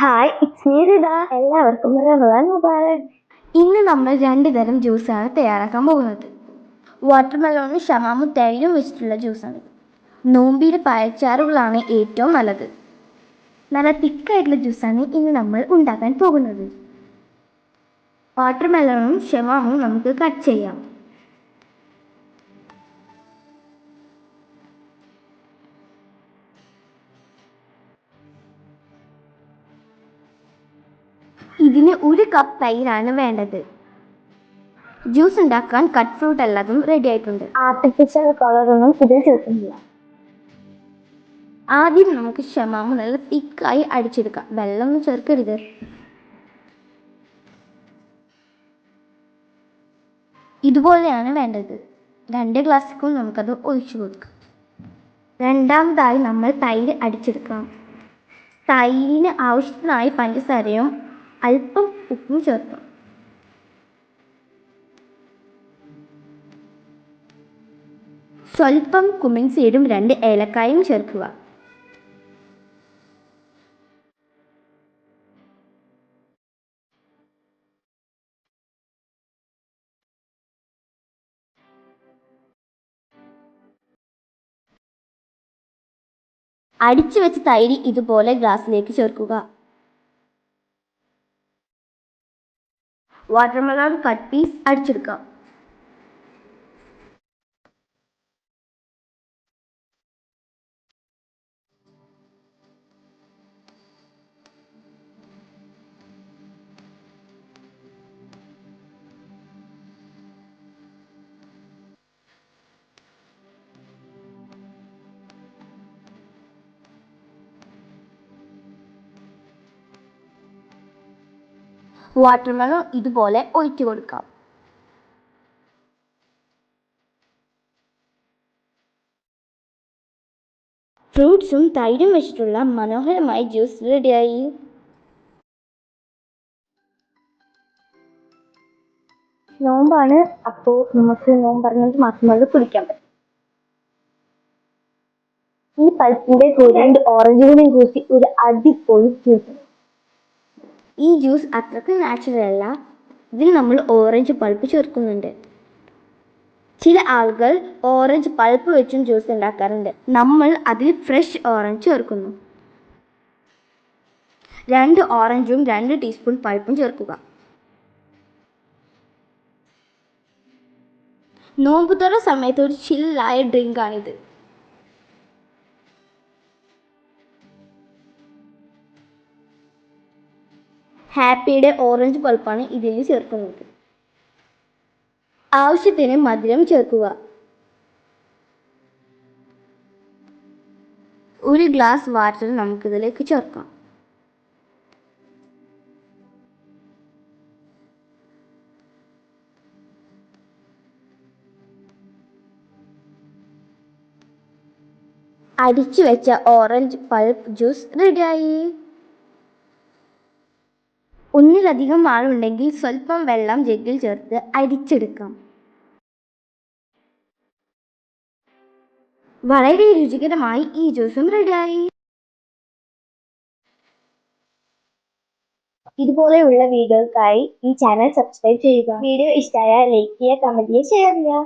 Hi എല്ലാവർക്കും ഇന്ന് നമ്മൾ രണ്ട് തരം ജ്യൂസാണ് തയ്യാറാക്കാൻ പോകുന്നത്. വാട്ടർമെലോണും ഷമാമും തൈരും വെച്ചിട്ടുള്ള ജ്യൂസാണ്. നോമ്പിയുടെ പഴച്ചാറുകളാണ് ഏറ്റവും നല്ലത്. നല്ല തിക്കായിട്ടുള്ള ജ്യൂസാണ് ഇന്ന് നമ്മൾ ഉണ്ടാക്കാൻ പോകുന്നത്. വാട്ടർമെലോണും ഷമാമും നമുക്ക് കട്ട് ചെയ്യാം. ഇതിന് ഒരു കപ്പ് തൈരാണ് വേണ്ടത്. ജ്യൂസ് ഉണ്ടാക്കാൻ കട്ട് ഫ്രൂട്ട് എല്ലാതും റെഡി ആയിട്ടുണ്ട്. ആർട്ടിഫിഷ്യൽ കളറൊന്നും ഇതിൽ ചേർക്കുന്നില്ല ആദ്യം നമുക്ക് ക്ഷമാമ് നല്ല തിക്കായി അടിച്ചെടുക്കാം. വെള്ളമൊന്നും ചേർക്കരുത്. ഇതുപോലെയാണ് വേണ്ടത്. രണ്ട് ഗ്ലാസ്സിക്കും നമുക്കത് ഒഴിച്ചു കൊടുക്കാം. രണ്ടാമതായി നമ്മൾ തൈര് അടിച്ചെടുക്കണം. തൈരിന് ആവശ്യത്തിനായി പഞ്ചസാരയും അല്പം ഉപ്പും ചേർക്കാം സ്വല്പം കുമിൻ സീഡും രണ്ട് ഏലക്കായും ചേർക്കുക. അടിച്ചു വെച്ച തൈര് ഇതുപോലെ ഗ്ലാസ്സിലേക്ക് ചേർക്കുക. வாட்டர்மெலான் கட் பீஸ் அடிச்சிருக்கான். വാട്ടർമെലൺ ഇതുപോലെ ഒഴിച്ചു കൊടുക്കാം. ഫ്രൂട്ട്സും തൈരും വെച്ചിട്ടുള്ള മനോഹരമായ ജ്യൂസ് റെഡിയായി. നോമ്പാണ് അപ്പോൾ നമുക്ക് നോമ്പ് പറഞ്ഞത് മാസം കൊണ്ട് കുടിക്കാൻ പറ്റും. ഈ പൾപ്പിന്റെ കൂടെ ഓറഞ്ചുകളും ഓറഞ്ച് കൂടിയും കൂട്ടി ഒരു അടിപൊളി ജ്യൂസ്. ഈ ജ്യൂസ് അത്രയ്ക്ക് നാച്ചുറൽ അല്ല. ഇതിൽ നമ്മൾ ഓറഞ്ച് പൾപ്പ് ചേർക്കുന്നുണ്ട്. ചില ആളുകൾ ഓറഞ്ച് പൾപ്പ് വെച്ചും ജ്യൂസ് ഉണ്ടാക്കാറുണ്ട്. നമ്മൾ അതിൽ ഫ്രഷ് ഓറഞ്ച് ചേർക്കുന്നു. രണ്ട് ഓറഞ്ചും രണ്ട് ടീസ്പൂൺ പൾപ്പും ചേർക്കുക. നോമ്പുതുറ സമയത്ത് ഒരു ചില്ലായ ഡ്രിങ്കാണിത് ഹാപ്പിയുടെ ഓറഞ്ച് പൾപ്പാണ് ഇതിൽ ചേർക്കുന്നത്. ആവശ്യത്തിന് മധുരം ചേർക്കുക. ഒരു ഗ്ലാസ് വാട്ടർ നമുക്കിതിലേക്ക് ചേർക്കാം. അടിച്ചു വെച്ച ഓറഞ്ച് പൾപ്പ് ജ്യൂസ് റെഡിയായി. ഒന്നിലധികം ആളുണ്ടെങ്കിൽ സ്വല്പം വെള്ളം ജഗ്ഗിൽ ചേർത്ത് അരിച്ചെടുക്കാം. വളരെ രുചികരമായി ഈ ജ്യൂസും റെഡിയായി. ഇതുപോലെയുള്ള വീഡിയോകൾക്കായി ഈ ചാനൽ സബ്സ്ക്രൈബ് ചെയ്യുക. വീഡിയോ ഇഷ്ടമായാൽ ലൈക്ക് ചെയ്യുക കമന്റ് ചെയ്യുക ഷെയർ ചെയ്യുക.